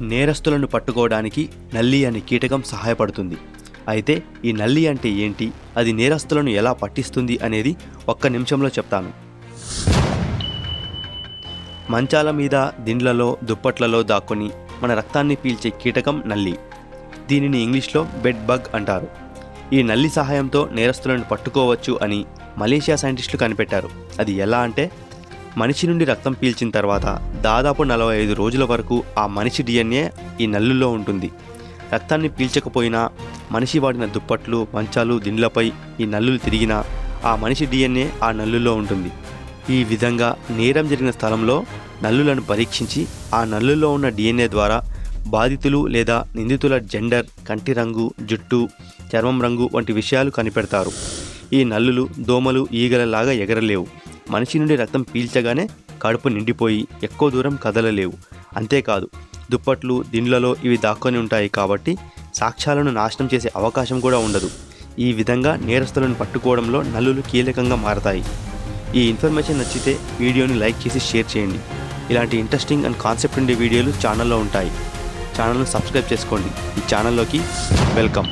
నేరస్తులను పట్టుకోవడానికి నల్లి అనే కీటకం సహాయపడుతుంది. అయితే ఈ నల్లి అంటే ఏంటి? అది నేరస్తులను ఎలా పట్టిస్తుంది అనేది ఒక్క నిమిషంలో చెప్తాను. మంచాల మీద దిండ్లలో దుప్పట్లలో దాక్కుని మన రక్తాన్ని పీల్చే కీటకం నల్లి. దీనిని ఇంగ్లీష్లో బెడ్ బగ్ అంటారు. ఈ నల్లి సహాయంతో నేరస్తులను పట్టుకోవచ్చు అని మలేషియా సైంటిస్టులు కనిపెట్టారు. అది ఎలా అంటే మనిషి నుండి రక్తం పీల్చిన తర్వాత దాదాపు నలభై ఐదు రోజుల వరకు ఆ మనిషి డిఎన్ఏ ఈ నల్లులో ఉంటుంది. రక్తాన్ని పీల్చకపోయినా మనిషి వాడిన దుప్పట్లు మంచాలు దిండ్లపై ఈ నల్లులు తిరిగినా ఆ మనిషి డిఎన్ఏ ఆ నల్లులో ఉంటుంది. ఈ విధంగా నేరం జరిగిన స్థలంలో నల్లులను పరీక్షించి ఆ నల్లులో ఉన్న డిఎన్ఏ ద్వారా బాధితులు లేదా నిందితుల జెండర్ కంటి రంగు జుట్టు చర్మం రంగు వంటి విషయాలు కనిపెడతారు. ఈ నల్లులు దోమలు ఈగలలాగా ఎగరలేవు. మనిషి నుండి రక్తం పీల్చగానే కడుపు నిండిపోయి ఎక్కువ దూరం కదలలేవు. అంతేకాదు దుప్పట్లు దిండ్లలో ఇవి దాక్కొని ఉంటాయి కాబట్టి సాక్ష్యాలను నాశనం చేసే అవకాశం కూడా ఉండదు. ఈ విధంగా నేరస్తులను పట్టుకోవడంలో నల్లులు కీలకంగా మారతాయి. ఈ ఇన్ఫర్మేషన్ నచ్చితే వీడియోని లైక్ చేసి షేర్ చేయండి. ఇలాంటి ఇంట్రెస్టింగ్ అండ్ కాన్సెప్ట్ ఉండే వీడియోలు ఛానల్లో ఉంటాయి. ఛానల్ను సబ్స్క్రైబ్ చేసుకోండి. ఈ ఛానల్లోకి వెల్కమ్.